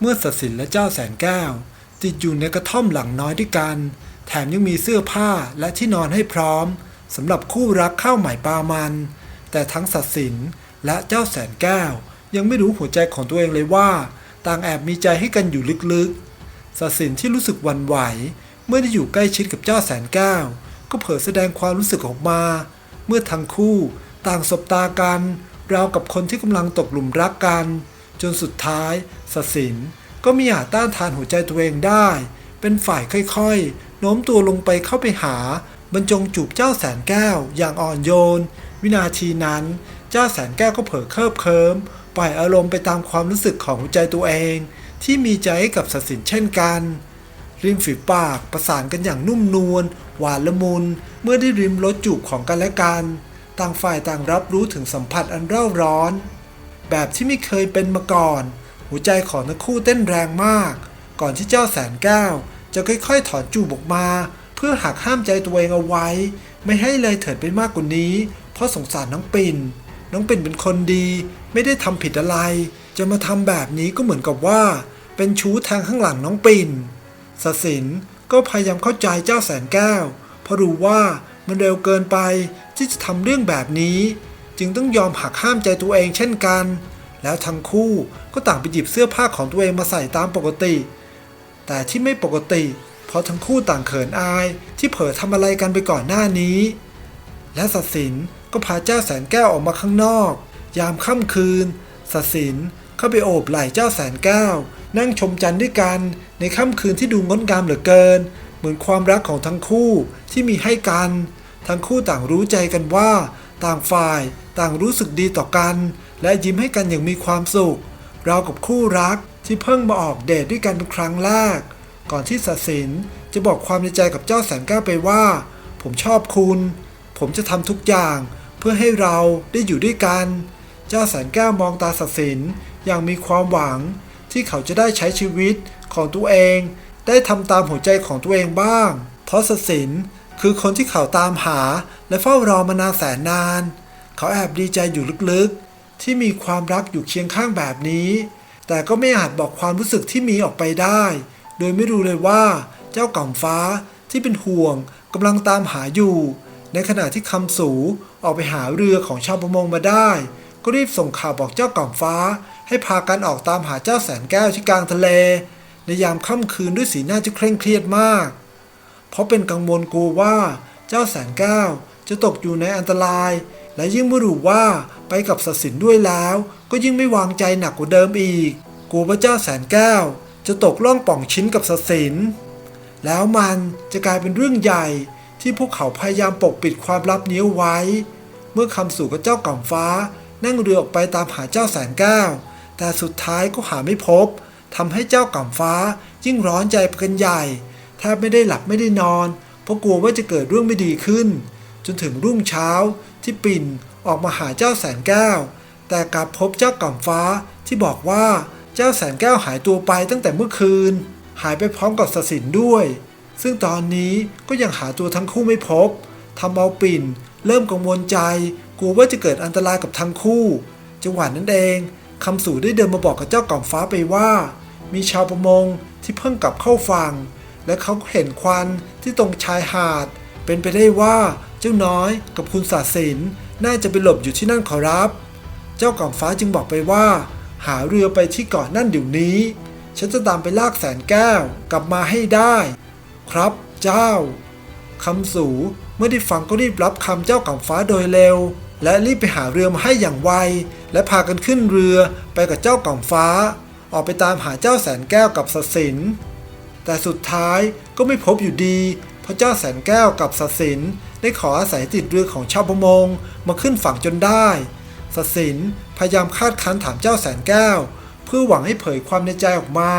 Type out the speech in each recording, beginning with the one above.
เมื่อสัตสินและเจ้าแสนแก้ว ติดอยู่ในกระท่อมหลังน้อยด้วยกัน แถมยังมีเสื้อผ้าและที่นอนให้พร้อมสำหรับคู่รักข้าวใหม่ปลามัน แต่ทั้งสัตสินและเจ้าแสนแก้ว ยังไม่รู้หัวใจของตัวเองเลยว่า ต่างแอบมีใจให้กันอยู่ลึกๆสัตสินที่รู้สึกวันไหว เมื่อได้อยู่ใกล้ชิดกับเจ้าแสนแก้ว ก็เผยแสดงความรู้สึกออกมา เมื่อทั้งคู่ต่างสบตากันราวกับคนที่กำลังตกหลุมรักกัน จนสุดท้าย สสินก็ไมีอาจต้านทานหัวใจตัวเองได้ เป็นฝ่ายค่อยๆ โน้มตัวลงไปเข้าไปหา บรรจงจูบเจ้าแสนแก้ว อย่างอ่อนโยน วินาทีนั้น เจ้าแสนแก้วก็เผลอเคิบเคิมปล่อยอารมณ์ไปตามความรู้สึกของหัวใจตัวเอง ที่มีใจให้กับสสินเช่นกันริมฝีปากประสานกันอย่างนุ่มนวลหวานละมุน เมื่อได้ริมรสจูบของกันและกัน ต่างฝ่ายต่างรับรู้ถึงสัมผัสอันเร่าร้อน แบบที่ไม่เคยเป็นมาก่อน หัวใจของทั้งคู่เต้นแรงมาก ก่อนที่เจ้าแสนแก้ว จะค่อยๆ ถอนจูบออกมา เพื่อหักห้ามใจตัวเองเอาไว้ ไม่ให้เลยเถิดไปมากกว่านี้ เพราะสงสารน้องปิ่น น้องปิ่นเป็นคนดี ไม่ได้ทำผิดอะไร จะมาทำแบบนี้ก็เหมือนกับว่า เป็นชู้ทางข้างหลังน้องปิ่นสสินก็พยายามเข้าใจเจ้าแสนแก้ว เพราะรู้ว่ามันเร็วเกินไปที่จะทำเรื่องแบบนี้ จึงต้องยอมหักห้ามใจตัวเองเช่นกัน แล้วทั้งคู่ก็ต่างไปหยิบเสื้อผ้าของตัวเองมาใส่ตามปกติ แต่ที่ไม่ปกติ เพราะทั้งคู่ต่างเขินอายที่เผลอทำอะไรกันไปก่อนหน้านี้ และสัสินก็พาเจ้าแสนแก้วออกมาข้างนอก ยามค่ำคืนสัสินเข้าไปโอบไหล่เจ้าแสนแก้ว นั่งชมจันทร์ด้วยกันในค่ำคืนที่ดูงดงามเหลือเกิน เหมือนความรักของทั้งคู่ที่มีให้กัน ทั้งคู่ต่างรู้ใจกันว่า ต่างฝ่าย ต่างรู้สึกดีต่อกัน และยิ้มให้กันอย่างมีความสุข เรากับคู่รักที่เพิ่งมาออกเดทด้วยกันเป็นครั้งแรก ก่อนที่สัสินจะบอกความในใจกับเจ้าแสนแก้วไปว่า ผมชอบคุณ ผมจะทำทุกอย่างเพื่อให้เราได้อยู่ด้วยกัน เจ้าแสนแก้วมองตาสัสินอย่างมีความหวัง ที่เขาจะได้ใช้ชีวิตของตัวเอง ได้ทำตามหัวใจของตัวเองบ้าง เพราะสสินคือคนที่เขาตามหาและเฝ้ารอมานานแสนนาน เขาแอบดีใจอยู่ลึกๆ ที่มีความรักอยู่เคียงข้างแบบนี้ แต่ก็ไม่อาจบอกความรู้สึกที่มีออกไปได้ โดยไม่รู้เลยว่า เจ้ากล่ำฟ้าที่เป็นห่วงกำลังตามหาอยู่ ในขณะที่คำสูออกไปหาเรือของชาวประมงมาได้ ก็รีบส่งข่าวบอกเจ้ากล่ำฟ้า ให้พากันออกตามหาเจ้าแสนแก้วที่กลางทะเล ในยามค่ำคืนด้วยสีหน้าที่เคร่งเครียดมาก เพราะเป็นกังวลกลัวว่าเจ้าแสนแก้วจะตกอยู่ในอันตราย และยิ่งเมื่อรู้ว่า ไปกับสสินด้วยแล้ว ก็ยิ่งไม่วางใจหนักกว่าเดิมอีกกลัวว่าเจ้าแสนแก้ว จะตกล่องป่องชิ้นกับสสินแล้วมันจะกลายเป็นเรื่องใหญ่ที่พวกเขาพยายามปกปิดความลับนี้ไว้ เมื่อคำสู่กับเจ้ากล่ำฟ้า นั่งเรือออกไปตามหาเจ้าแสนแก้ว แต่สุดท้ายก็หาไม่พบทำให้เจ้ากล่ำฟ้ายิ่งร้อนใจไปกันใหญ่แทบไม่ได้หลับไม่ได้นอน เพราะกลัวว่าจะเกิดเรื่องไม่ดีขึ้น จนถึงรุ่งเช้าที่ปิ่น ออกมาหาเจ้าแสนแก้ว แต่กลับพบเจ้ากล่ำฟ้าที่บอกว่าเจ้าแสนแก้วหายตัวไปตั้งแต่เมื่อคืน หายไปพร้อมกับสสินด้วย ซึ่งตอนนี้ก็ยังหาตัวทั้งคู่ไม่พบทำเอาปิ่น เริ่มกังวลใจ กลัวว่าจะเกิดอันตรายกับทั้งคู่ จังหวะนั้นเองคำสู่ได้เดินมาบอกกับเจ้ากล่ำฟ้าไปว่า มีชาวประมงที่เพิ่งกลับเข้าฝั่งและเขาก็เห็นควันที่ตรงชายหาด เป็นไปได้ว่าเจ้าน้อยกับคุณศาสิน น่าจะไปหลบอยู่ที่นั่นขอรับ เจ้ากล่ำฟ้าจึงบอกไปว่า หาเรือไปที่เกาะนั่นเดี๋ยวนี้ ฉันจะตามไปลากแสนแก้วกลับมาให้ได้ ครับเจ้าคำสูเมื่อได้ฟังก็รีบรับคำเจ้ากล่ำฟ้าโดยเร็ว และรีบไปหาเรือมาให้อย่างไว และพากันขึ้นเรือไปกับเจ้ากล่ำฟ้า ออกไปตามหาเจ้าแสนแก้วกับสสินแต่สุดท้ายก็ไม่พบอยู่ดี พระเจ้าแสนแก้วกับสสินได้ขออาศัยติดเรือของชาวประมงมาขึ้นฝั่งจนได้สสินพยายามคาดคั้นถามเจ้าแสนแก้ว เพื่อหวังให้เผยความในใจออกมา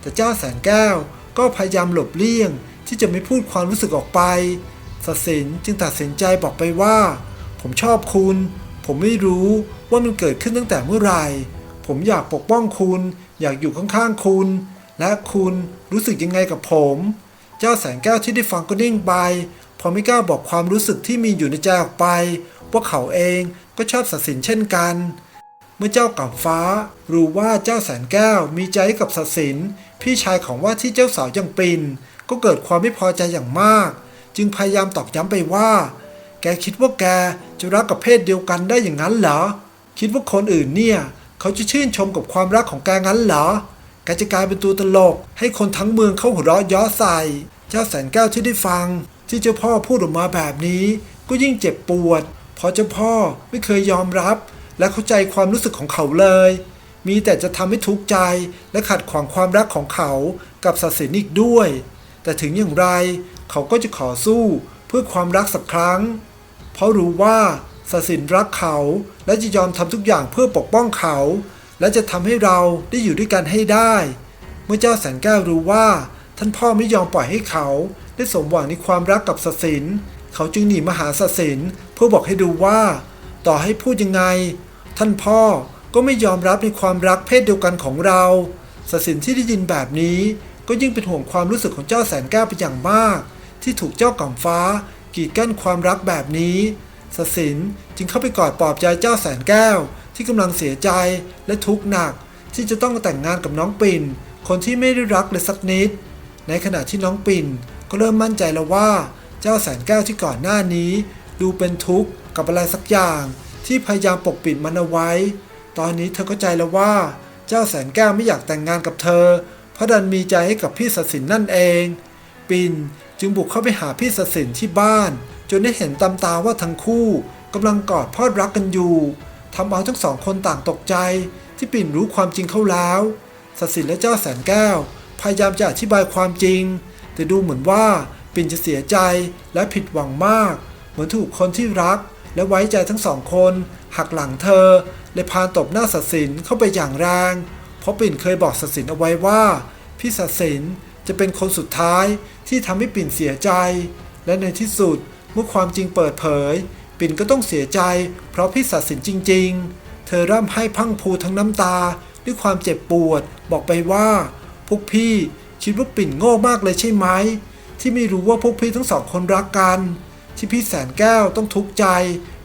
แต่เจ้าแสนแก้วก็พยายามหลบเลี่ยง ที่จะไม่พูดความรู้สึกออกไปสสินจึงตัดสินใจบอกไปว่า ผมชอบคุณ ผมไม่รู้ว่ามันเกิดขึ้นตั้งแต่เมื่อไหร่ ผมอยากปกป้องคุณ อยากอยู่ข้างๆคุณ และคุณรู้สึกยังไงกับผม เจ้าแสงแก้วที่ได้ฟังก็นิ่งไปพอไม่กล้าบอกความรู้สึกที่มีอยู่ในใจออกไป พว่าเขาเองก็ชอบสัสินเช่นกัน เมื่อเจ้ากับฟ้า รู้ว่าเจ้าแสนแก้วมีใจกับศศิน พี่ชายของว่าที่เจ้าสาวย่างปินก็เกิดความไม่พอใจอย่างมาก จึงพยายามตอกย้ำไปว่า แกคิดว่าแกจะรักกับเพศเดียวกันได้อย่างนั้นเหรอ คิดว่าคนอื่นเนี่ย เขาจะชื่นชมกับความรักของแกงั้นเหรอ กจะกลายเป็นตัวตลก ให้คนทั้งเมืองเข้าหัวเราะย้อใส่ เจ้าแสนแก้วที่ได้ฟัง ที่เจ้าพ่อพูดออกมาแบบนี้ ก็ยิ่งเจ็บปวด เพราะเจ้าพ่อไม่เคยยอมรับ และเข้าใจความรู้สึกของเขาเลย มีแต่จะทำให้ทุกข์ใจและขัดขวางความรักของเขากับศาสินอีกด้วย แต่ถึงอย่างไรเขาก็จะขอสู้เพื่อความรักสักครั้ง เพราะรู้ว่าศาสินรักเขาและจะยอมทำทุกอย่างเพื่อปกป้องเขา และจะทำให้เราได้อยู่ด้วยกันให้ได้ เมื่อเจ้าแสนแก้วรู้ว่า ท่านพ่อไม่ยอมปล่อยให้เขา ได้สมหวังในความรักกับศสินเขาจึงหนีมาหาศสินเพื่อบอกให้ดูว่า ต่อให้พูดยังไง ท่านพ่อก็ไม่ยอมรับในความรักเพศเดียวกันของเราศสินที่ได้ยินแบบนี้ก็ยิ่งเป็นห่วงความรู้สึกของเจ้าแสนแก้วเป็นอย่างมาก ที่ถูกเจ้ากำฟ้า กีดกั้นความรักแบบนี้ศศินจึงเข้าไปกอดปลอบใจเจ้าแสนแก้ว ที่กำลังเสียใจและทุกข์หนัก ที่จะต้องแต่งงานกับน้องปิ่น คนที่ไม่ได้รักเลยสักนิด ในขณะที่น้องปิ่นก็เริ่มมั่นใจแล้วว่า เจ้าแสนแก้วที่ก่อนหน้านี้ ดูเป็นทุกข์กับอะไรสักอย่าง ที่พยายามปกปิดมันเอาไว้ ตอนนี้เธอก็ใจแล้วว่า เจ้าแสนแก้วไม่อยากแต่งงานกับเธอ เพราะดันมีใจให้กับพี่ศศินนั่นเอง ปิ่นจึงบุกเข้าไปหาพี่ศศินที่บ้าน จนได้เห็นตามตาว่าทั้งคู่กำลังกอดพอดรักกันอยู่ ทำเอาทั้งสองคนต่างตกใจที่ปิ่นรู้ความจริงเข้าแล้วศศินและเจ้าแสนแก้ว พยายามจะอธิบายความจริง แต่ดูเหมือนว่าปิ่นจะเสียใจและผิดหวังมาก เหมือนถูกคนที่รัก และไว้ใจทั้งสองคนหักหลังเธอเลยพานตบหน้าศศินเข้าไปอย่างแรง เพราะปิ่นเคยบอกศศินเอาไว้ว่า พี่ศศินจะเป็นคนสุดท้ายที่ทำให้ปิ่นเสียใจ และในที่สุดเมื่อความจริงเปิดเผย ปิ่นก็ต้องเสียใจ เพราะพี่ศศินจริง ๆ เธอร่ำให้พังพูทั้งน้ำตา ด้วยความเจ็บปวด บอกไปว่า พวกพี่คิดว่าปิ่นโง่มากเลยใช่ไหม ที่ไม่รู้ว่าพวกพี่ทั้งสองคนรักกัน ที่พี่แสนแก้วต้องทุกข์ใจ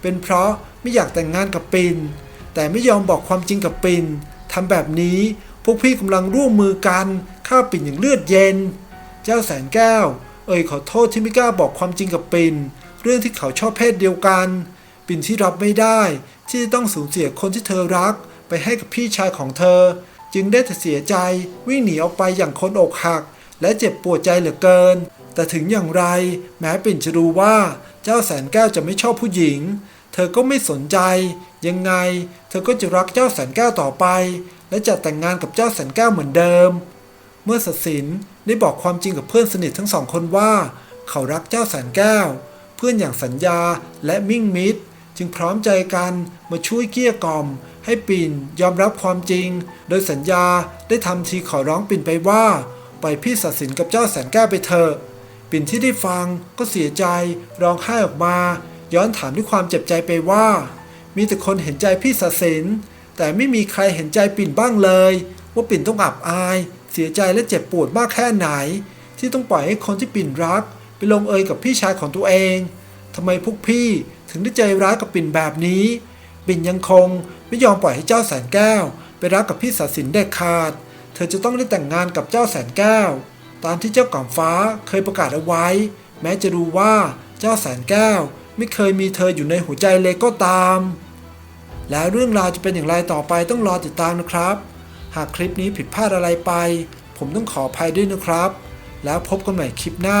เป็นเพราะไม่อยากแต่งงานกับปิ่นแต่ไม่ยอมบอกความจริงกับปิ่นทำแบบนี้พวกพี่กำลังร่วมมือกันฆ่าปิ่นอย่างเลือดเย็น เจ้าแสนแก้ว เอ่ยขอโทษที่ไม่กล้าบอกความจริงกับปิ่น เรื่องที่เขาชอบเพศเดียวกัน ปิ่นที่รับไม่ได้ ที่ต้องสูญเสียคนที่เธอรัก ไปให้กับพี่ชายของเธอ จึงได้แต่เสียใจวิ่งหนีออกไปอย่างคนอกหัก และเจ็บปวดใจเหลือเกิน แต่ถึงอย่างไร แม้ปิ่นจะรู้ว่าเจ้าแสนแก้วจะไม่ชอบผู้หญิง เธอก็ไม่สนใจ ยังไง เธอก็จะรักเจ้าแสนแก้วต่อไป และจะแต่งงานกับเจ้าแสนแก้วเหมือนเดิม เมื่อศสินได้บอกความจริงกับเพื่อนสนิททั้งสองคนว่า เขารักเจ้าแสนแก้ว พื่อนอย่างสัญญาและมิ่งมิตร จึงพร้อมใจกันมาช่วยเกี้ยกล่อม ให้ปิ่นยอมรับความจริง โดยสัญญาได้ทำทีขอร้องปิ่นไปว่าปล่อยพี่ศัสินกับเจ้าแสนแก้วไปเถอะปิ่นที่ได้ฟังก็เสียใจร้องไห้ออกมา ย้อนถามด้วยความเจ็บใจไปว่า มีแต่คนเห็นใจพี่ศัสิน แต่ไม่มีใครเห็นใจปิ่นบ้างเลย ว่าปิ่นต้องอับอาย เสียใจและเจ็บปวดมากแค่ไหน ที่ต้องปล่อยให้คนที่ปิ่นรัก ลงเอยกับพี่ชายของตัวเอง ทำไมพวกพี่ถึงได้ใจร้ายกับปิ่นแบบนี้ ปิ่นยังคงไม่ยอมปล่อยให้เจ้าแสนแก้ว ไปรักกับพี่ศาสินเด็ดขาด เธอจะต้องได้แต่งงานกับเจ้าแสนแก้ว ตามที่เจ้าก่อมฟ้าเคยประกาศเอาไว้ แม้จะรู้ว่าเจ้าแสนแก้ว ไม่เคยมีเธออยู่ในหัวใจเลยก็ตาม แล้วเรื่องราวจะเป็นอย่างไรต่อไปต้องรอติดตามนะครับ หากคลิปนี้ผิดพลาดอะไรไป ผมต้องขออภัยด้วยนะครับ แล้วพบกันใหม่คลิปหน้า